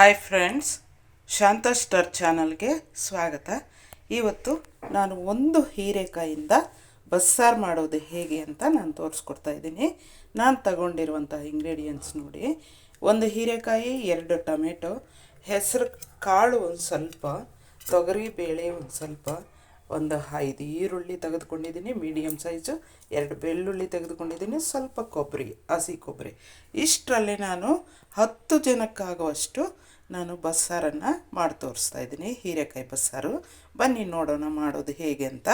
Hi friends ಶಾಂತ star ಚಾನಲ್ಗೆ ಸ್ವಾಗತ. ಇವತ್ತು ನಾನು ಒಂದು ಹೀರೆಕಾಯಿಂದ ಬಸ್ಸಾರು ಮಾಡೋದು ಹೇಗೆ ಅಂತ ನಾನು ತೋರಿಸ್ಕೊಡ್ತಾ ಇದ್ದೀನಿ. ನಾನು ತಗೊಂಡಿರುವಂಥ ಇಂಗ್ರೀಡಿಯೆಂಟ್ಸ್ ನೋಡಿ. ಒಂದು ಹೀರೆಕಾಯಿ, ಎರಡು ಟೊಮೆಟೊ, ಹೆಸರು ಕಾಳು ಒಂದು ಸ್ವಲ್ಪ, ತೊಗರಿ ಬೇಳೆ ಒಂದು ಸ್ವಲ್ಪ ಒಂದು ಐದು ಈರುಳ್ಳಿ ತೆಗೆದುಕೊಂಡಿದ್ದೀನಿ ಮೀಡಿಯಮ್ ಸೈಜು ಎರಡು ಬೆಳ್ಳುಳ್ಳಿ ತೆಗೆದುಕೊಂಡಿದ್ದೀನಿ, ಸ್ವಲ್ಪ ಕೊಬ್ಬರಿ, ಹಸಿ ಕೊಬ್ಬರಿ. ಇಷ್ಟರಲ್ಲಿ ನಾನು ಹತ್ತು ಜನಕ್ಕಾಗುವಷ್ಟು ನಾನು ಬಸ್ಸಾರನ್ನು ಮಾಡಿ ತೋರಿಸ್ತಾ ಇದ್ದೀನಿ. ಹೀರೆಕಾಯಿ ಬಸ್ಸಾರು. ಬನ್ನಿ ನೋಡೋಣ ಮಾಡೋದು ಹೇಗೆ ಅಂತ.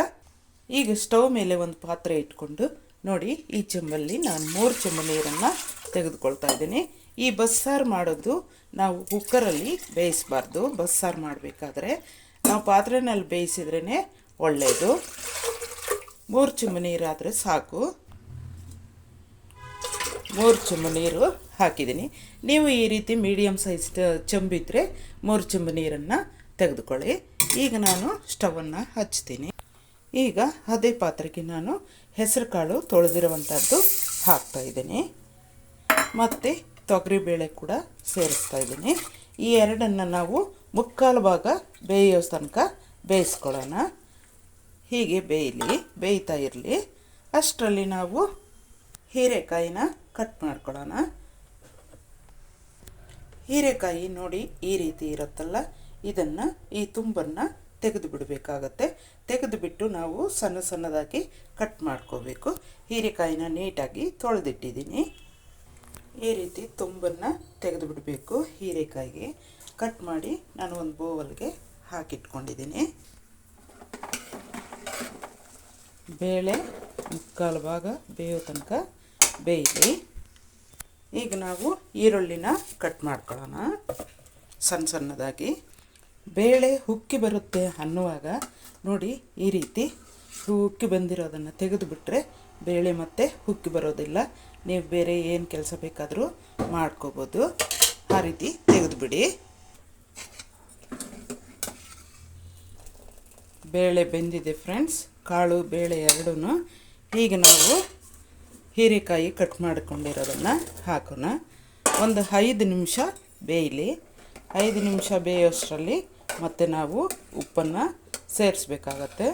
ಈಗ ಸ್ಟವ್ ಮೇಲೆ ಒಂದು ಪಾತ್ರೆ ಇಟ್ಕೊಂಡು ನೋಡಿ, ಈ ಚೆಂಬಲ್ಲಿ ನಾನು ಮೂರು ಚೆಂಬು ನೀರನ್ನು ತೆಗೆದುಕೊಳ್ತಾ ಇದ್ದೀನಿ. ಈ ಬಸ್ಸಾರು ಮಾಡೋದು ನಾವು ಕುಕ್ಕರಲ್ಲಿ ಬೇಯಿಸಬಾರ್ದು. ಬಸ್ಸಾರು ಮಾಡಬೇಕಾದ್ರೆ ನಾವು ಪಾತ್ರೆನಲ್ಲಿ ಬೇಯಿಸಿದ್ರೇ ಒಳ್ಳೆಯದು ಮೂರು ಚೆಂಬು ನೀರಾದರೆ ಸಾಕು. ಮೂರು ಚೆಂಬು ನೀರು ಹಾಕಿದ್ದೀನಿ. ನೀವು ಈ ರೀತಿ ಮೀಡಿಯಮ್ ಸೈಜ್ ಚೆಂಬಿದ್ರೆ ಮೂರು ಚೆಂಬು ನೀರನ್ನು ತೆಗೆದುಕೊಳ್ಳಿ. ಈಗ ನಾನು ಸ್ಟವನ್ನು ಹಚ್ತೀನಿ. ಈಗ ಅದೇ ಪಾತ್ರೆಗೆ ನಾನು ಹೆಸರು ಕಾಳು ತೊಳೆದಿರುವಂಥದ್ದು ಹಾಕ್ತಾ ಇದ್ದೀನಿ. ಮತ್ತು ತೊಗರಿಬೇಳೆ ಕೂಡ ಸೇರಿಸ್ತಾ ಇದ್ದೀನಿ. ಈ ಎರಡನ್ನು ನಾವು ಮುಕ್ಕಾಲು ಭಾಗ ಬೇಯೋ ತನಕ ಬೇಯಿಸ್ಕೊಳ್ಳೋಣ. ಹೀಗೆ ಬೇಯಲಿ, ಬೇಯ್ತಾ ಇರಲಿ. ಅಷ್ಟರಲ್ಲಿ ನಾವು ಹೀರೆಕಾಯಿನ ಕಟ್ ಮಾಡ್ಕೊಳ್ಳೋಣ. ಹೀರೆಕಾಯಿ ನೋಡಿ ಈ ರೀತಿ ಇರುತ್ತಲ್ಲ, ಇದನ್ನು ಈ ತುಂಬನ್ನು ತೆಗೆದು ಬಿಡಬೇಕಾಗತ್ತೆ. ತೆಗೆದು ಬಿಟ್ಟು ನಾವು ಸಣ್ಣ ಸಣ್ಣದಾಗಿ ಕಟ್ ಮಾಡ್ಕೋಬೇಕು. ಹೀರೆಕಾಯಿನ ನೀಟಾಗಿ ತೊಳೆದಿಟ್ಟಿದ್ದೀನಿ. ಈ ರೀತಿ ತುಂಬನ್ನು ತೆಗೆದು ಬಿಡಬೇಕು ಹೀರೆಕಾಯಿಗೆ. ಕಟ್ ಮಾಡಿ ನಾನು ಒಂದು ಬೋವಲ್ಗೆ ಹಾಕಿಟ್ಕೊಂಡಿದ್ದೀನಿ. ಬೇಳೆ ಮುಕ್ಕಾಲು ಭಾಗ ಬೇಯೋ ತನಕ ಬೇಯಲಿ ಈಗ ನಾವು ಈರುಳ್ಳಿನ ಕಟ್ ಮಾಡ್ಕೊಳ್ಳೋಣ. ಸಣ್ಣ ಸಣ್ಣದಾಗಿ. ಬೇಳೆ ಉಕ್ಕಿ ಬರುತ್ತೆ ಅನ್ನುವಾಗ ನೋಡಿ ಈ ರೀತಿ ಉಕ್ಕಿ ಬಂದಿರೋದನ್ನು ತೆಗೆದುಬಿಟ್ರೆ ಬೇಳೆ ಮತ್ತೆ ಉಕ್ಕಿ ಬರೋದಿಲ್ಲ. ನೀವು ಬೇರೆ ಏನು ಕೆಲಸ ಬೇಕಾದರೂ ಮಾಡ್ಕೋಬೋದು. ಆ ರೀತಿ ತೆಗೆದುಬಿಡಿ. ಬೇಳೆ ಬೆಂದಿದೆ ಫ್ರೆಂಡ್ಸ್ ಕಾಳು, ಬೇಳೆ ಎರಡೂ ಈಗ ನಾವು ಹೀರೆಕಾಯಿ ಕಟ್ ಮಾಡಿಕೊಂಡಿರೋದನ್ನು ಹಾಕೋಣ. ಒಂದು ಐದು ನಿಮಿಷ ಬೇಯಲಿ. ಐದು ನಿಮಿಷ ಬೇಯೋಷ್ಟರಲ್ಲಿ ಮತ್ತೆ ನಾವು ಉಪ್ಪನ್ನು ಸೇರಿಸ್ಬೇಕಾಗತ್ತೆ.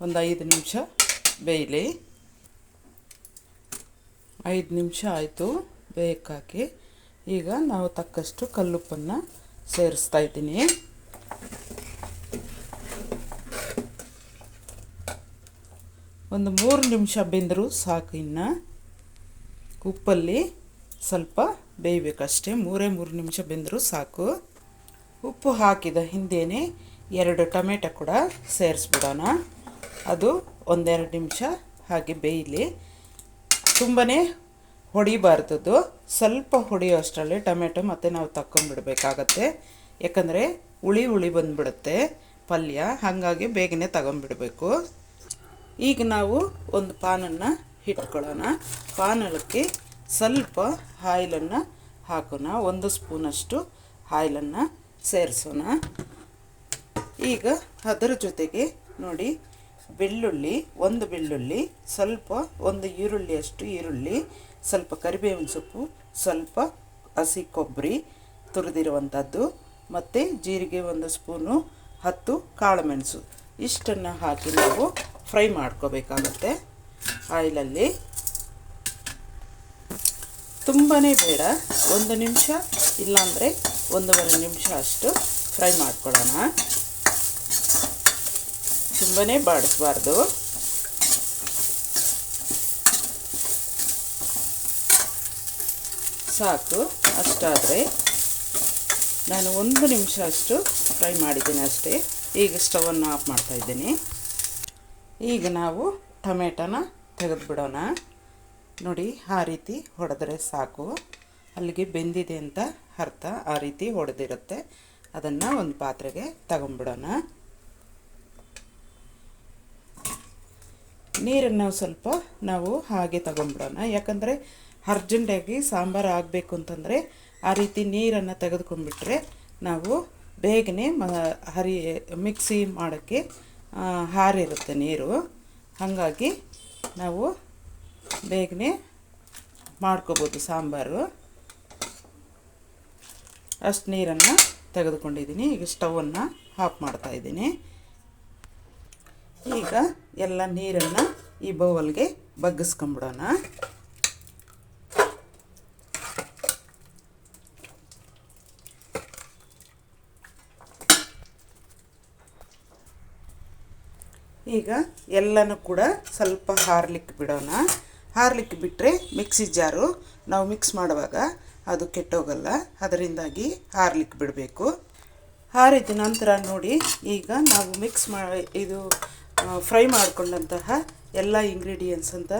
ಒಂದು ಐದು ನಿಮಿಷ ಬೇಯಲಿ. ಐದು ನಿಮಿಷ ಆಯಿತು ಬೇಯಕ್ಕಾಕಿ ಈಗ ನಾವು ತಕ್ಕಷ್ಟು ಕಲ್ಲುಪ್ಪನ್ನು ಸೇರಿಸ್ತಾ ಇದ್ದೀನಿ. ಒಂದು ಮೂರು ನಿಮಿಷ ಬೆಂದರೂ ಸಾಕು ಇನ್ನು. ಉಪ್ಪಲ್ಲಿ ಸ್ವಲ್ಪ ಬೇಯಬೇಕಷ್ಟೇ. ಮೂರೇ ಮೂರು ನಿಮಿಷ ಬೆಂದರೂ ಸಾಕು. ಉಪ್ಪು ಹಾಕಿದ ಹಿಂದೆಯೇ ಎರಡು ಟೊಮೆಟೊ ಕೂಡ ಸೇರಿಸ್ಬಿಡೋಣ. ಅದು ಒಂದೆರಡು ನಿಮಿಷ ಹಾಗೆ ಬೇಯಲಿ. ತುಂಬಾ ಹೊಡಿಬಾರ್ದದು. ಸ್ವಲ್ಪ ಹೊಡೆಯೋಷ್ಟರಲ್ಲಿ ಟೊಮೆಟೊ ಮತ್ತು ನಾವು ತಗೊಂಡ್ಬಿಡ್ಬೇಕಾಗತ್ತೆ ಯಾಕಂದರೆ ಹುಳಿ ಹುಳಿ ಬಂದುಬಿಡುತ್ತೆ ಪಲ್ಯ. ಹಾಗಾಗಿ ಬೇಗನೆ ತಗೊಂಬಿಡಬೇಕು. ಈಗ ನಾವು ಒಂದು ಪಾನನ್ನು ಇಟ್ಕೊಳ್ಳೋಣ ಪಾನಲಕ್ಕೆ ಸ್ವಲ್ಪ ಆಯಿಲನ್ನು ಹಾಕೋಣ. ಒಂದು ಸ್ಪೂನಷ್ಟು ಆಯಿಲನ್ನು ಸೇರಿಸೋಣ. ಈಗ ಅದರ ಜೊತೆಗೆ ನೋಡಿ, ಬೆಳ್ಳುಳ್ಳಿ, ಒಂದು ಬೆಳ್ಳುಳ್ಳಿ, ಸ್ವಲ್ಪ ಒಂದು ಈರುಳ್ಳಿಯಷ್ಟು ಈರುಳ್ಳಿ, ಸ್ವಲ್ಪ ಕರಿಬೇವಿನ ಸೊಪ್ಪು, ಸ್ವಲ್ಪ ಹಸಿ ಕೊಬ್ಬರಿ ತುರಿದಿರುವಂಥದ್ದು, ಮತ್ತು ಜೀರಿಗೆ ಒಂದು ಸ್ಪೂನು, ಹತ್ತು ಕಾಳುಮೆಣಸು ಇಷ್ಟನ್ನು ಹಾಕಿ ನಾವು ಫ್ರೈ ಮಾಡ್ಕೋಬೇಕಾಗತ್ತೆ ಆಯಿಲಲ್ಲಿ. ತುಂಬಾ ಬೇಡ, ಒಂದು ನಿಮಿಷ, ಇಲ್ಲಾಂದರೆ ಒಂದೂವರೆ ನಿಮಿಷ ಅಷ್ಟು ಫ್ರೈ ಮಾಡ್ಕೊಳ್ಳೋಣ. ತುಂಬಾ ಬಾಡಿಸ್ಬಾರ್ದು. ಸಾಕು, ಅಷ್ಟಾದರೆ ನಾನು ಒಂದು ನಿಮಿಷ ಅಷ್ಟು ಫ್ರೈ ಮಾಡಿದ್ದೀನಿ ಅಷ್ಟೇ. ಈಗ ಸ್ಟವನ್ನು ಆಫ್ ಮಾಡ್ತಾಯಿದ್ದೀನಿ ಈಗ ನಾವು ಟೊಮೆಟೊನ ತೆಗೆದುಬಿಡೋಣ. ನೋಡಿ, ಆ ರೀತಿ ಹೊಡೆದ್ರೆ ಸಾಕು. ಅಲ್ಲಿಗೆ ಬೆಂದಿದೆ ಅಂತ ಅರ್ಥ. ಆ ರೀತಿ ಹೊಡೆದಿರುತ್ತೆ. ಅದನ್ನು ಒಂದು ಪಾತ್ರೆಗೆ ತಗೊಂಬಿಡೋಣ ನೀರನ್ನು ಸ್ವಲ್ಪ ನಾವು ಹಾಗೆ ತಗೊಂಬಿಡೋಣ ಯಾಕಂದರೆ ಅರ್ಜೆಂಟಾಗಿ ಸಾಂಬಾರು ಆಗಬೇಕು ಅಂತಂದರೆ ಆ ರೀತಿ ನೀರನ್ನು ತೆಗೆದುಕೊಂಡ್ಬಿಟ್ರೆ ನಾವು ಬೇಗನೆ ಮ ಹರಿ ಮಿಕ್ಸಿ ಮಾಡೋಕ್ಕೆ ಹಾರಿರುತ್ತೆ ನೀರು. ಹಾಗಾಗಿ ನಾವು ಬೇಗನೆ ಮಾಡ್ಕೋಬೋದು ಸಾಂಬಾರು. ಅಷ್ಟು ನೀರನ್ನು ತೆಗೆದುಕೊಂಡಿದ್ದೀನಿ. ಈಗ ಸ್ಟವನ್ನು ಆಫ್ ಮಾಡ್ತಾ ಇದ್ದೀನಿ. ಈಗ ಎಲ್ಲ ನೀರನ್ನು ಈ ಬೌಲ್ಗೆ ಬಗ್ಗಿಸ್ಕೊಂಬಿಡೋಣ. ಈಗ ಎಲ್ಲನೂ ಕೂಡ ಸ್ವಲ್ಪ ಹಾರ್ಲಿಕ್ಕೆ ಬಿಡೋಣ. ಹಾರ್ಲಿಕ್ಕೆ ಬಿಟ್ಟರೆ ಮಿಕ್ಸಿ ಜಾರು ನಾವು ಮಿಕ್ಸ್ ಮಾಡುವಾಗ ಅದು ಕೆಟ್ಟೋಗಲ್ಲ. ಅದರಿಂದಾಗಿ ಹಾರ್ಲಿಕ್ಕೆ ಬಿಡಬೇಕು. ಹಾರಿದ ನಂತರ ನೋಡಿ, ಈಗ ನಾವು ಮಿಕ್ಸ್ ಮಾ, ಇದು ಫ್ರೈ ಮಾಡಿಕೊಂಡಂತಹ ಎಲ್ಲ ಇಂಗ್ರೀಡಿಯೆಂಟ್ಸ್ ಅಂತ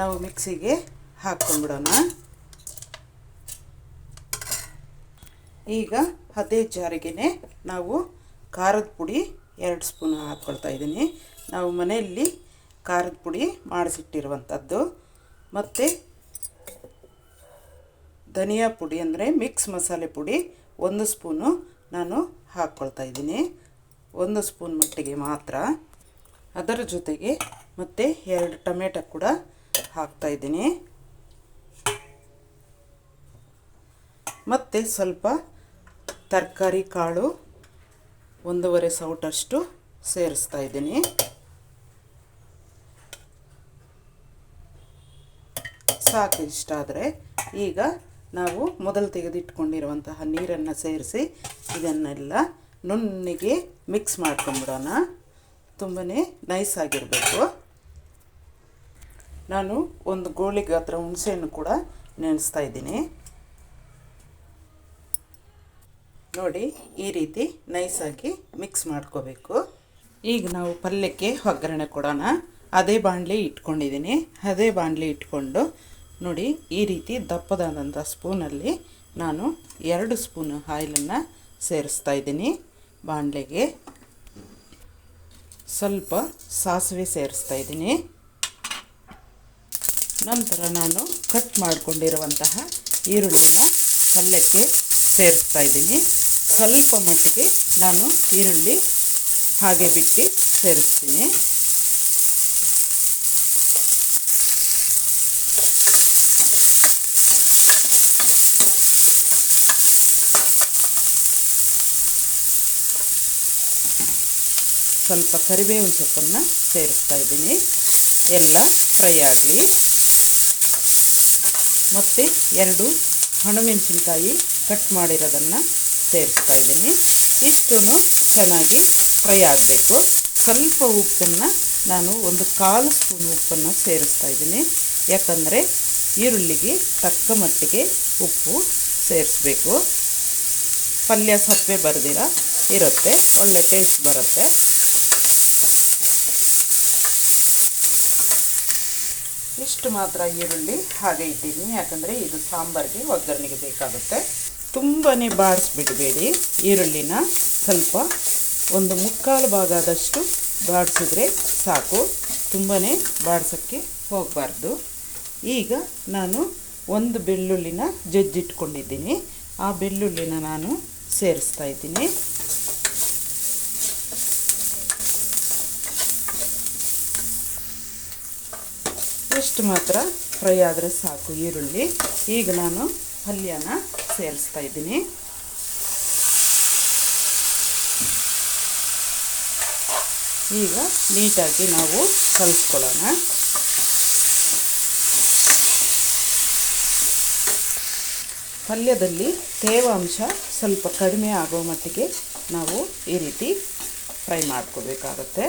ನಾವು ಮಿಕ್ಸಿಗೆ ಹಾಕ್ಕೊಂಡ್ಬಿಡೋಣ. ಈಗ ಅದೇ ಜಾರಿಗೆನೆ ನಾವು ಖಾರದ ಪುಡಿ ಎರಡು ಸ್ಪೂನ್ ಹಾಕ್ಕೊಳ್ತಾ ಇದ್ದೀನಿ. ನಾವು ಮನೆಯಲ್ಲಿ ಖಾರದ ಪುಡಿ ಮಾಡಿಸಿಟ್ಟಿರುವಂಥದ್ದು. ಮತ್ತು ಧನಿಯಾ ಪುಡಿ ಅಂದರೆ ಮಿಕ್ಸ್ ಮಸಾಲೆ ಪುಡಿ ಒಂದು ಸ್ಪೂನು ನಾನು ಹಾಕ್ಕೊಳ್ತಾ ಇದ್ದೀನಿ. ಒಂದು ಸ್ಪೂನ್ ಮಟ್ಟಿಗೆ ಮಾತ್ರ. ಅದರ ಜೊತೆಗೆ ಮತ್ತು ಎರಡು ಟೊಮೆಟೊ ಕೂಡ ಹಾಕ್ತಾ ಇದ್ದೀನಿ. ಮತ್ತು ಸ್ವಲ್ಪ ತರಕಾರಿ ಕಾಳು ಒಂದೂವರೆ ಸೌಟಷ್ಟು ಸೇರಿಸ್ತಾ ಇದ್ದೀನಿ. ಸಾಕು ಇಷ್ಟ ಆದರೆ. ಈಗ ನಾವು ಮೊದಲು ತೆಗೆದಿಟ್ಕೊಂಡಿರುವಂತಹ ನೀರನ್ನು ಸೇರಿಸಿ ಇದನ್ನೆಲ್ಲ ನುಣ್ಣಿಗೆ ಮಿಕ್ಸ್ ಮಾಡ್ಕೊಂಬಿಡೋಣ. ತುಂಬಾ ನೈಸ್ ಆಗಿರಬೇಕು. ನಾನು ಒಂದು ಗೋಳಿ ಹುಣಸೆಯನ್ನು ಕೂಡ ನೆನೆಸ್ತಾ ಇದ್ದೀನಿ. ನೋಡಿ ಈ ರೀತಿ ನೈಸಾಗಿ ಮಿಕ್ಸ್ ಮಾಡ್ಕೋಬೇಕು. ಈಗ ನಾವು ಪಲ್ಯಕ್ಕೆ ಒಗ್ಗರಣೆ ಕೊಡೋಣ. ಅದೇ ಬಾಣಲಿ ಇಟ್ಕೊಂಡಿದ್ದೀನಿ. ಅದೇ ಬಾಣಲಿ ಇಟ್ಕೊಂಡು ನೋಡಿ ಈ ರೀತಿ ದಪ್ಪದಾದಂಥ ಸ್ಪೂನಲ್ಲಿ ನಾನು ಎರಡು ಸ್ಪೂನು ಆಯಿಲನ್ನು ಸೇರಿಸ್ತಾ ಇದ್ದೀನಿ. ಬಾಣಲೆಗೆ ಸ್ವಲ್ಪ ಸಾಸಿವೆ ಸೇರಿಸ್ತಾ ಇದ್ದೀನಿ. ನಂತರ ನಾನು ಕಟ್ ಮಾಡಿಕೊಂಡಿರುವಂತಹ ಈರುಳ್ಳಿನ ಪಲ್ಯಕ್ಕೆ ಸೇರಿಸ್ತಾ ಇದ್ದೀನಿ. ಸ್ವಲ್ಪ ಮಟ್ಟಿಗೆ ನಾನು ಈರುಳ್ಳಿ ಹಾಗೆ ಬಿಟ್ಟು ಸೇರಿಸ್ತೀನಿ. ಸ್ವಲ್ಪ ಕರಿಬೇವಿನ ಸೊಪ್ಪನ್ನು ಸೇರಿಸ್ತಾ ಇದ್ದೀನಿ. ಎಲ್ಲ ಫ್ರೈ ಆಗಲಿ. ಮತ್ತು ಎರಡು ಹಣಮೆಣಸಿನ್ಕಾಯಿ ಕಟ್ ಮಾಡಿರೋದನ್ನು ಸೇರಿಸ್ತಾ ಇದ್ದೀನಿ. ಇಷ್ಟೂ ಚೆನ್ನಾಗಿ ಫ್ರೈ ಆಗಬೇಕು. ಸ್ವಲ್ಪ ಉಪ್ಪನ್ನು ನಾನು ಒಂದು ಕಾಲು ಸ್ಪೂನ್ ಉಪ್ಪನ್ನು ಸೇರಿಸ್ತಾ ಇದ್ದೀನಿ. ಯಾಕಂದರೆ ಈರುಳ್ಳಿಗೆ ತಕ್ಕ ಮಟ್ಟಿಗೆ ಉಪ್ಪು ಸೇರಿಸ್ಬೇಕು. ಪಲ್ಯ ಸಪ್ಪೆ ಬರೆದಿರ, ಇರುತ್ತೆ. ಒಳ್ಳೆ ಟೇಸ್ಟ್ ಬರುತ್ತೆ. ಇಷ್ಟು ಮಾತ್ರ ಈರುಳ್ಳಿ ಹಾಗೆ ಇಟ್ಟಿದ್ದೀನಿ. ಯಾಕಂದರೆ ಇದು ಸಾಂಬಾರಿಗೆ ಒಗ್ಗರಣೆಗೆ ಬೇಕಾಗುತ್ತೆ. ತುಂಬಾ ಬಾಡಿಸ್ಬಿಡಬೇಡಿ ಈರುಳ್ಳಿನ ಸ್ವಲ್ಪ ಒಂದು ಮುಕ್ಕಾಲು ಭಾಗ ಆದಷ್ಟು ಬಾಡಿಸಿದ್ರೆ ಸಾಕು. ತುಂಬಾ ಬಾಡಿಸೋಕ್ಕೆ ಹೋಗಬಾರ್ದು. ಈಗ ನಾನು ಒಂದು ಬೆಳ್ಳುಳ್ಳಿನ ಜಜ್ಜಿಟ್ಕೊಂಡಿದ್ದೀನಿ ಆ ಬೆಳ್ಳುಳ್ಳಿನ ನಾನು ಸೇರಿಸ್ತಾ ಇದ್ದೀನಿ. ಇಷ್ಟು ಮಾತ್ರ ಫ್ರೈ ಆದರೆ ಸಾಕು ಈರುಳ್ಳಿ. ಈಗ ನಾನು ಪಲ್ಯನ ಸೇರಿಸ್ತಾ ಇದ್ದೀನಿ. ಈಗ ನೀಟಾಗಿ ನಾವು ಕಲಿಸ್ಕೊಳ್ಳೋಣ. ಪಲ್ಯದಲ್ಲಿ ತೇವಾಂಶ ಸ್ವಲ್ಪ ಕಡಿಮೆ ಆಗೋ ಮಟ್ಟಿಗೆ ನಾವು ಈ ರೀತಿ ಫ್ರೈ ಮಾಡ್ಕೋಬೇಕಾಗತ್ತೆ.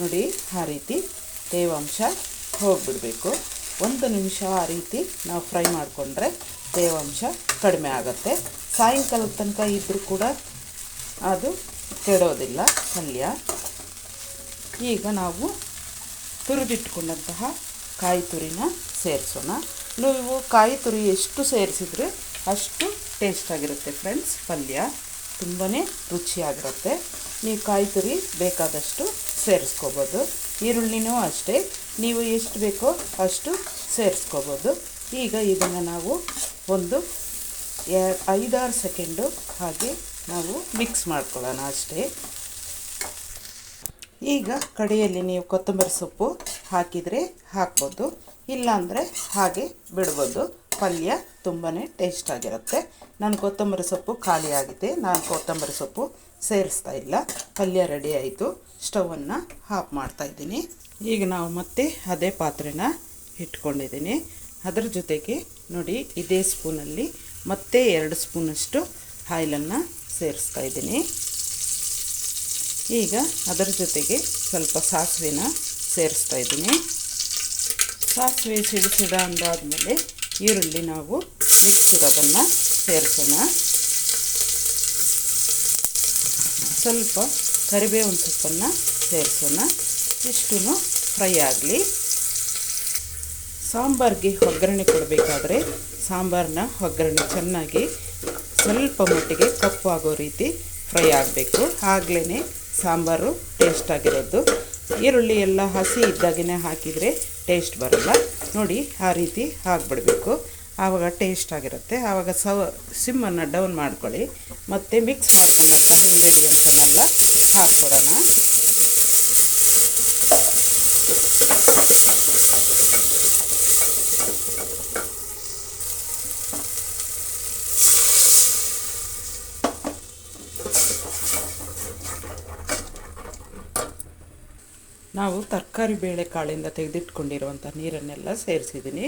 ನೋಡಿ, ಆ ರೀತಿ ತೇವಾಂಶ ಹೋಗಿಬಿಡಬೇಕು. ಒಂದು ನಿಮಿಷ ಆ ರೀತಿ ನಾವು ಫ್ರೈ ಮಾಡಿಕೊಂಡ್ರೆ ತೇವಾಂಶ ಕಡಿಮೆ ಆಗುತ್ತೆ. ಸಾಯಂಕಾಲದ ತನಕ ಇದ್ದರೂ ಕೂಡ ಅದು ಕೆಡೋದಿಲ್ಲ ಪಲ್ಯ. ಈಗ ನಾವು ತುರಿದಿಟ್ಕೊಂಡಂತಹ ಕಾಯಿ ತುರಿನ ಸೇರಿಸೋಣ. ನೀವು ಕಾಯಿ ತುರಿ ಎಷ್ಟು ಸೇರಿಸಿದ್ರೆ ಅಷ್ಟು ಟೇಸ್ಟಾಗಿರುತ್ತೆ ಫ್ರೆಂಡ್ಸ್ ಪಲ್ಯ. ತುಂಬಾ ರುಚಿಯಾಗಿರುತ್ತೆ. ನೀವು ಕಾಯಿ ತುರಿ ಬೇಕಾದಷ್ಟು ಸೇರಿಸ್ಕೋಬೋದು. ಈರುಳ್ಳಿನೂ ಅಷ್ಟೇ. ನೀವು ಎಷ್ಟು ಬೇಕೋ ಅಷ್ಟು ಸೇರಿಸ್ಕೋಬೋದು. ಈಗ ಇದನ್ನು ನಾವು ಒಂದು ಐದಾರು ಸೆಕೆಂಡು ಹಾಗೆ ನಾವು ಮಿಕ್ಸ್ ಮಾಡ್ಕೊಳ್ಳೋಣ ಅಷ್ಟೇ. ಈಗ ಕಡೆಯಲ್ಲಿ ನೀವು ಕೊತ್ತಂಬರಿ ಸೊಪ್ಪು ಹಾಕಿದರೆ ಹಾಕ್ಬೋದು, ಇಲ್ಲಾಂದರೆ ಹಾಗೆ ಬಿಡ್ಬೋದು. ಪಲ್ಯ ತುಂಬಾ ಟೇಸ್ಟ್ ಆಗಿರುತ್ತೆ. ನಾನು ಕೊತ್ತಂಬರಿ ಸೊಪ್ಪು ಖಾಲಿ ಆಗಿದೆ. ನಾನು ಕೊತ್ತಂಬರಿ ಸೊಪ್ಪು ಸೇರಿಸ್ತಾ ಇಲ್ಲ. ಪಲ್ಯ ರೆಡಿ ಆಯಿತು. ಸ್ಟವನ್ನು ಹಾಫ್ ಮಾಡ್ತಾ ಇದ್ದೀನಿ. ಈಗ ನಾವು ಮತ್ತೆ ಅದೇ ಪಾತ್ರೆನ ಇಟ್ಕೊಂಡಿದ್ದೀನಿ. ಅದರ ಜೊತೆಗೆ ನೋಡಿ, ಇದೇ ಸ್ಪೂನಲ್ಲಿ ಮತ್ತೆ ಎರಡು ಸ್ಪೂನಷ್ಟು ಆಯಿಲನ್ನು ಸೇರಿಸ್ತಾ ಇದ್ದೀನಿ. ಈಗ ಅದರ ಜೊತೆಗೆ ಸ್ವಲ್ಪ ಸಾಸಿವೆನ ಸೇರಿಸ್ತಾ ಇದ್ದೀನಿ. ಸಾಸಿವೆ ಸಿಡಿಸಿದ ಅಂದಾದಮೇಲೆ ಈರುಳ್ಳಿ ನಾವು ಮಿಕ್ಸ್ ಇರೋದನ್ನು ಸೇರಿಸೋಣ. ಸ್ವಲ್ಪ ಕರಿಬೇವಿನ ಸೊಪ್ಪನ್ನು ಸೇರಿಸೋಣ. ಇಷ್ಟು ಫ್ರೈ ಆಗಲಿ. ಸಾಂಬಾರಿಗೆ ಒಗ್ಗರಣೆ ಕೊಡಬೇಕಾದ್ರೆ ಸಾಂಬಾರನ್ನ ಒಗ್ಗರಣೆ ಚೆನ್ನಾಗಿ ಸ್ವಲ್ಪ ಮಟ್ಟಿಗೆ ಕಪ್ಪು ಆಗೋ ರೀತಿ ಫ್ರೈ ಆಗಬೇಕು. ಆಗಲೇ ಸಾಂಬಾರು ಟೇಸ್ಟ್ ಆಗಿರೋದು. ಈರುಳ್ಳಿ ಎಲ್ಲ ಹಸಿ ಇದ್ದಾಗಿನೇ ಹಾಕಿದರೆ ಟೇಸ್ಟ್ ಬರಲ್ಲ. ನೋಡಿ ಆ ರೀತಿ ಹಾಕ್ಬಿಡಬೇಕು. ಆವಾಗ ಟೇಸ್ಟ್ ಆಗಿರುತ್ತೆ. ಆವಾಗ ಸವ, ಸಿಮ್ಮನ್ನು ಡೌನ್ ಮಾಡ್ಕೊಳ್ಳಿ. ಮತ್ತು ಮಿಕ್ಸ್ ಮಾಡ್ಕೊಂಡಂತಹ ಇಂಗ್ರೀಡಿಯೆಂಟ್ಸನ್ನೆಲ್ಲ ಹಾಕ್ಕೊಡೋಣ ನಾವು ತರಕಾರಿ ಬೇಳೆ ಕಾಳಿಂದ ತೆಗೆದಿಟ್ಕೊಂಡಿರುವಂಥ ನೀರನ್ನೆಲ್ಲ ಸೇರಿಸಿದ್ದೀನಿ.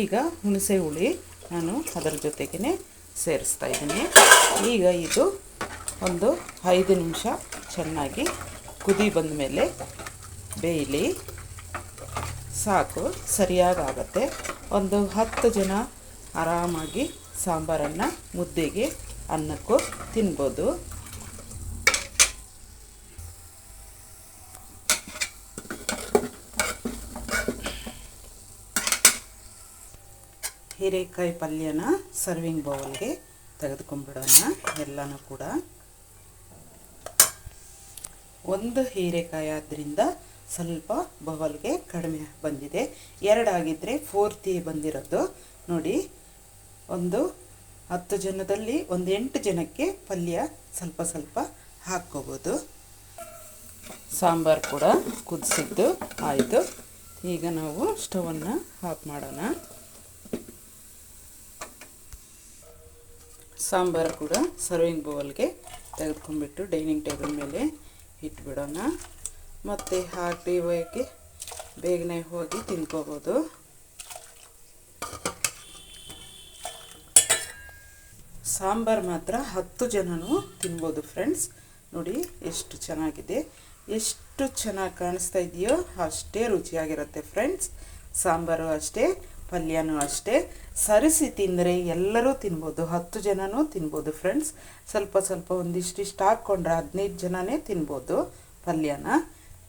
ಈಗ ಹುಣಸೆ ಹುಳಿ ನಾನು ಅದರ ಜೊತೆಗೇ ಸೇರಿಸ್ತಾ ಇದ್ದೀನಿ. ಈಗ ಇದು ಒಂದು ಐದು ನಿಮಿಷ ಚೆನ್ನಾಗಿ ಕುದಿ ಬಂದ ಮೇಲೆ ಬೇಯಲಿ. ಸಾಕು ಸರಿಯಾಗುತ್ತೆ ಒಂದು ಹತ್ತು ಜನ ಆರಾಮಾಗಿ ಸಾಂಬಾರನ್ನು ಮುದ್ದೆಗೆ ಅನ್ನಕ್ಕೂ ತಿನ್ಬೋದು. ಹೀರೆಕಾಯಿ ಪಲ್ಯನ ಸರ್ವಿಂಗ್ ಬೌಲ್ಗೆ ತೆಗೆದುಕೊಂಡ್ಬಿಡೋಣ, ಎಲ್ಲನೂ ಕೂಡ. ಒಂದು ಹೀರೆಕಾಯಿ ಆದ್ದರಿಂದ ಸ್ವಲ್ಪ ಬೌಲ್ಗೆ ಕಡಿಮೆ ಬಂದಿದೆ. ಎರಡಾಗಿದ್ದರೆ ಫೋರ್ತಿ ಬಂದಿರೋದು. ನೋಡಿ, ಒಂದು ಹತ್ತು ಜನದಲ್ಲಿ ಒಂದು ಎಂಟು ಜನಕ್ಕೆ ಪಲ್ಯ ಸ್ವಲ್ಪ ಸ್ವಲ್ಪ ಹಾಕ್ಕೋಬೋದು. ಸಾಂಬಾರು ಕೂಡ ಕುದಿಸಿದ್ದು, ಆಯಿತು. ಈಗ ನಾವು ಸ್ಟವನ್ನು ಆಫ್ ಮಾಡೋಣ. ಸಾಂಬಾರು ಕೂಡ ಸರ್ವಿಂಗ್ ಬೌಲ್ಗೆ ತೆಗೆದುಕೊಂಡ್ಬಿಟ್ಟು ಡೈನಿಂಗ್ ಟೇಬಲ್ ಮೇಲೆ ಇಟ್ಬಿಡೋಣ. ಮತ್ತು ಹಾಕಿ ಹೋಗಿ ಬೇಗನೆ ಹೋಗಿ ತಿನ್ಕೋಬೋದು. ಸಾಂಬಾರು ಮಾತ್ರ ಹತ್ತು ಜನನೂ ತಿನ್ಬೋದು ಫ್ರೆಂಡ್ಸ್ ನೋಡಿ ಎಷ್ಟು ಚೆನ್ನಾಗಿದೆ. ಎಷ್ಟು ಚೆನ್ನಾಗಿ ಕಾಣಿಸ್ತಾ ಇದೆಯೋ ಅಷ್ಟೇ ರುಚಿಯಾಗಿರುತ್ತೆ ಫ್ರೆಂಡ್ಸ್ ಸಾಂಬಾರು ಅಷ್ಟೇ. ಪಲ್ಯನೂ ಅಷ್ಟೇ. ಸರಿಸಿ ತಿಂದರೆ ಎಲ್ಲರೂ ತಿನ್ಬೋದು. ಹತ್ತು ಜನನೂ ತಿನ್ಬೋದು ಫ್ರೆಂಡ್ಸ್ ಸ್ವಲ್ಪ ಸ್ವಲ್ಪ ಒಂದಿಷ್ಟಿಷ್ಟು ಹಾಕ್ಕೊಂಡ್ರೆ ಹದಿನೈದು ಜನನೇ ತಿನ್ಬೋದು ಪಲ್ಯನ.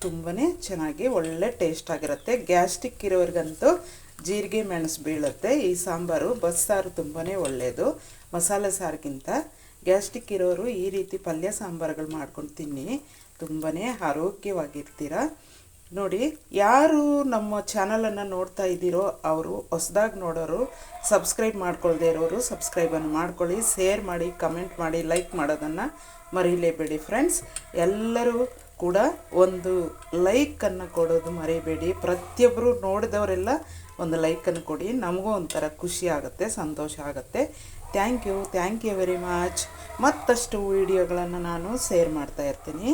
ತುಂಬಾ ಚೆನ್ನಾಗಿ ಒಳ್ಳೆ ಟೇಸ್ಟ್ ಆಗಿರುತ್ತೆ. ಗ್ಯಾಸ್ಟಿಕ್ ಇರೋರಿಗಂತೂ ಜೀರಿಗೆ ಮೆಣಸು ಬೀಳುತ್ತೆ. ಈ ಸಾಂಬಾರು, ಬಸ್ಸಾರು ತುಂಬಾ ಒಳ್ಳೆಯದು ಮಸಾಲೆ ಸಾರಿಗಿಂತ ಗ್ಯಾಸ್ಟಿಕ್ ಇರೋರು ಈ ರೀತಿ ಪಲ್ಯ ಸಾಂಬಾರುಗಳು ಮಾಡ್ಕೊಂಡು ತಿನ್ನಿ. ತುಂಬಾ ಆರೋಗ್ಯವಾಗಿರ್ತೀರ. ನೋಡಿ, ಯಾರು ನಮ್ಮ ಚಾನಲನ್ನು ನೋಡ್ತಾ ಇದ್ದೀರೋ ಅವರು ಹೊಸ್ದಾಗಿ ನೋಡೋರು ಸಬ್ಸ್ಕ್ರೈಬ್ ಮಾಡ್ಕೊಳ್ದೆ ಇರೋರು ಸಬ್ಸ್ಕ್ರೈಬನ್ನು ಮಾಡ್ಕೊಳ್ಳಿ ಶೇರ್ ಮಾಡಿ ಕಮೆಂಟ್ ಮಾಡಿ ಲೈಕ್ ಮಾಡೋದನ್ನು ಮರೀಲೇಬೇಡಿ ಫ್ರೆಂಡ್ಸ್ ಎಲ್ಲರೂ ಕೂಡ ಒಂದು ಲೈಕನ್ನು ಕೊಡೋದು ಮರೀಬೇಡಿ. ಪ್ರತಿಯೊಬ್ಬರು ನೋಡಿದವರೆಲ್ಲ ಒಂದು ಲೈಕನ್ನು ಕೊಡಿ. ನಮಗೂ ಒಂಥರ ಖುಷಿ ಆಗುತ್ತೆ, ಸಂತೋಷ ಆಗುತ್ತೆ. Thank you thank you very much ಮತ್ತಷ್ಟು ವೀಡಿಯೋಗಳನ್ನು ನಾನು ಶೇರ್ ಮಾಡ್ತಾ ಇರ್ತೀನಿ.